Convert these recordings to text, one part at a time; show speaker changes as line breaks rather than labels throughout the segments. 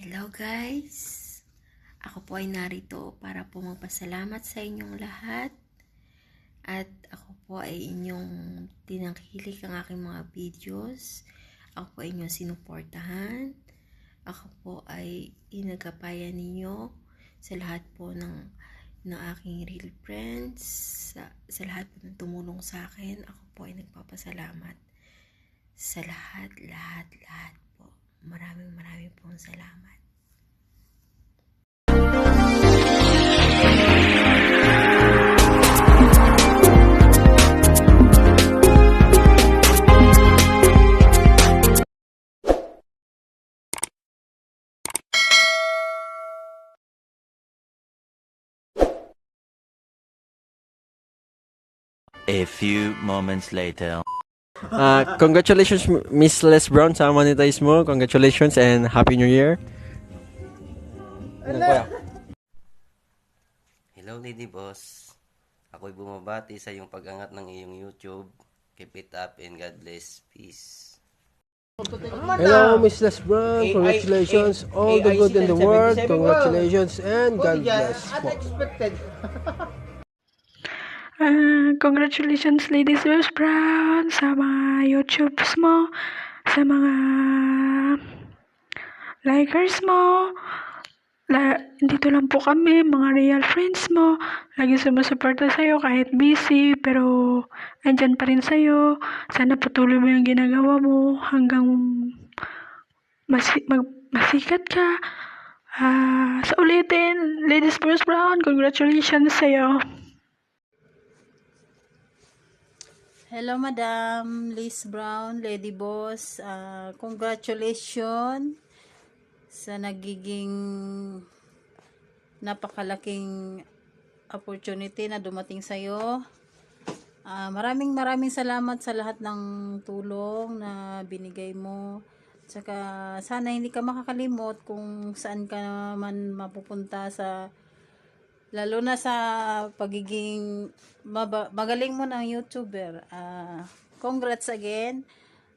Hello guys! Ako po ay narito para po magpasalamat sa inyong lahat. At ako po ay inyong tinangkilik ang aking mga videos. Ako po ay inyong sinuportahan. Ako po ay inagapayan ninyo sa lahat po ng, ng aking real friends. Sa, sa lahat po ng tumulong sa akin. Ako po ay nagpapasalamat sa lahat, lahat, lahat po. Maraming maraming pong salamat.
A few moments later.
Uh, congratulations, Miss Les Brown, sa monetize mo. Congratulations and Happy New Year.
Hello Lady Boss. Ako'y bumabati sa iyong pag-angat ng iyong YouTube. Keep it up and God bless. Peace.
Hello, Miss Les Brown. Congratulations. All the good in the world. Congratulations and God bless po.
Unexpected.
Ah, congratulations Ladies Webs Brown sa mga YouTubes mo, sa mga likers mo. La, dito lang po kami, mga real friends mo. Lagi sumusuporta sa'yo kahit busy, pero andyan pa rin sa'yo. Sana patuloy mo yung ginagawa mo hanggang masi- mag- masikat ka. Ah, sa ulitin, Ladies Webs Brown, congratulations sa'yo.
Hello, Madam Liz Brown, Lady Boss. Ah, congratulations sa nagiging napakalaking opportunity na dumating sa iyo. maraming maraming salamat sa lahat ng tulong na binigay mo. Tsaka sana hindi ka makakalimot kung saan ka naman mapupunta sa lalo na sa pagiging magaling mo ng YouTuber. Ah, congrats again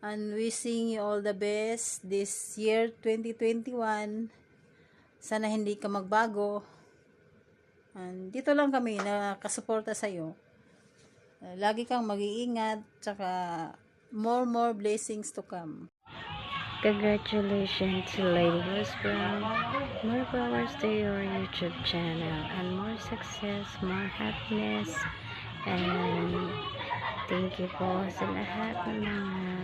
and wishing you all the best this year 2021. Sana hindi ka magbago. And dito lang kami nakasuporta sa iyo. lagi kang mag-iingat tsaka more more blessings to come.
Congratulations to Lady Rose Brown. More powers to your YouTube channel and more success, more happiness. And thank you po sa lahat ng mga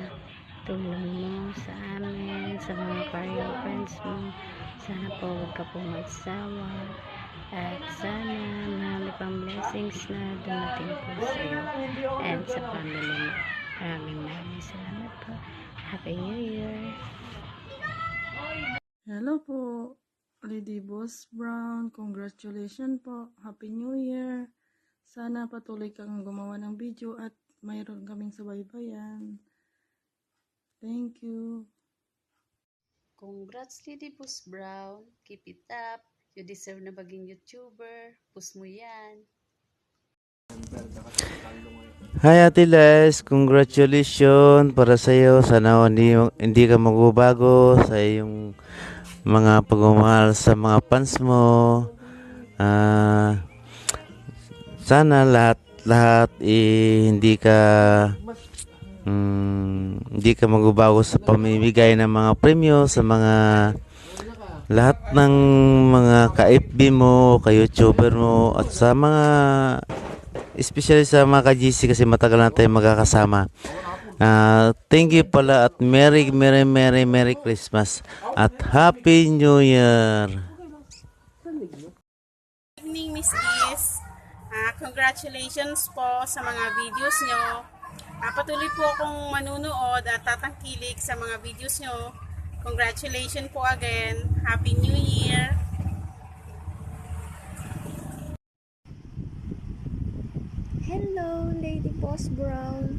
tulong mo sa amin, sa mga career friends mo. Sana po huwag ka po magsawa. At sana marami pang blessings na dumating po sa iyo and sa family mo. Maraming maraming salamat po. Happy New Year!
Hello po, Lady Boss Brown. Congratulations po. Happy New Year. Sana patuloy kang gumawa ng video at mayroon kaming subaybayan. Thank you.
Congrats, Lady Boss Brown. Keep it up. You deserve na maging YouTuber. Push mo yan.
Hi Ate Les, congratulations para sa iyo. Sana hindi, hindi ka magbabago sa iyong mga pagmamahal sa mga fans mo. Ah, sana lahat lahat eh, hindi ka mm, hindi ka magbabago sa pamimigay ng mga premyo sa mga lahat ng mga ka-FB mo, ka-YouTuber mo at sa mga especially sa mga ka-GC kasi matagal na tayo magkakasama. Ah, thank you pala at Merry, Merry, Merry, Merry Christmas at Happy New Year!
evening, Miss Is. Ah, congratulations po sa mga videos nyo. Ah, patuloy po akong manunood at tatangkilik sa mga videos nyo. Congratulations po again. Happy New Year.
Hello, Lady Boss Brown.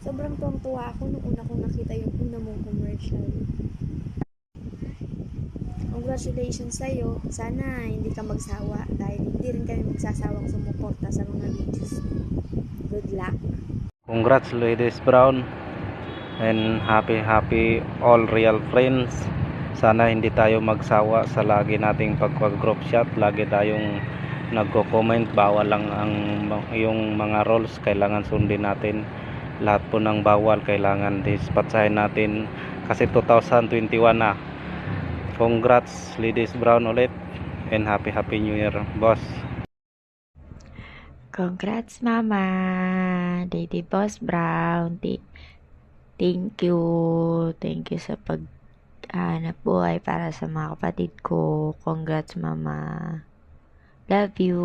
Sobrang tuwang-tuwa ako nung una kong nakita yung una mong commercial. Congratulations sa'yo. Sana hindi ka magsawa dahil hindi rin kami magsasawang sumuporta sa mga videos. Good luck.
Congrats ladies Brown and happy happy all real friends sana hindi tayo magsawa sa lagi nating pagka-group shot lagi tayong nagko-comment bawal lang ang yung mga rules kailangan sundin natin lahat po ng bawal kailangan dispatchahin natin kasi 2021 na congrats Ladies Brown ulit and happy happy new year boss
Congrats, Mama! Lady Boss Brown. Ti- Thank you. Thank you sa pag hanap buhay para sa mga kapatid ko. Congrats, Mama. Love you.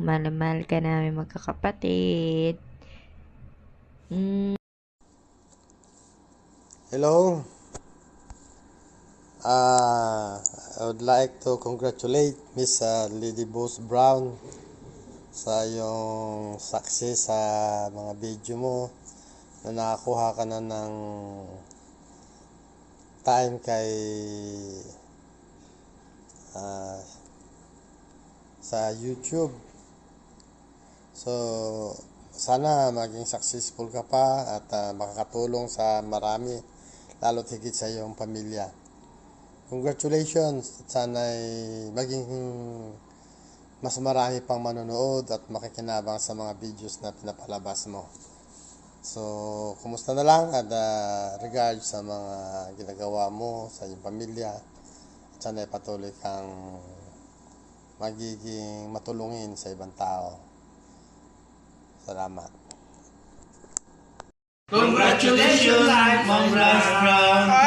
Mahal-mahal ka namin magkakapatid. Mm.
Hello. Uh, I would like to congratulate Miss uh, Lady Boss Brown sa yung success sa mga video mo na nakakuha ka na ng time kay uh, sa YouTube. So, sana maging successful ka pa at uh, makakatulong sa marami, lalo't higit sa iyong pamilya. Congratulations! At sana ay maging mas marami pang manonood at makikinabang sa mga videos na pinapalabas mo. So, kumusta na lang at uh, regards sa mga ginagawa mo sa iyong pamilya. At sana patuloy kang magiging matulungin sa ibang tao. Salamat.
Congratulations, Congrats Brown!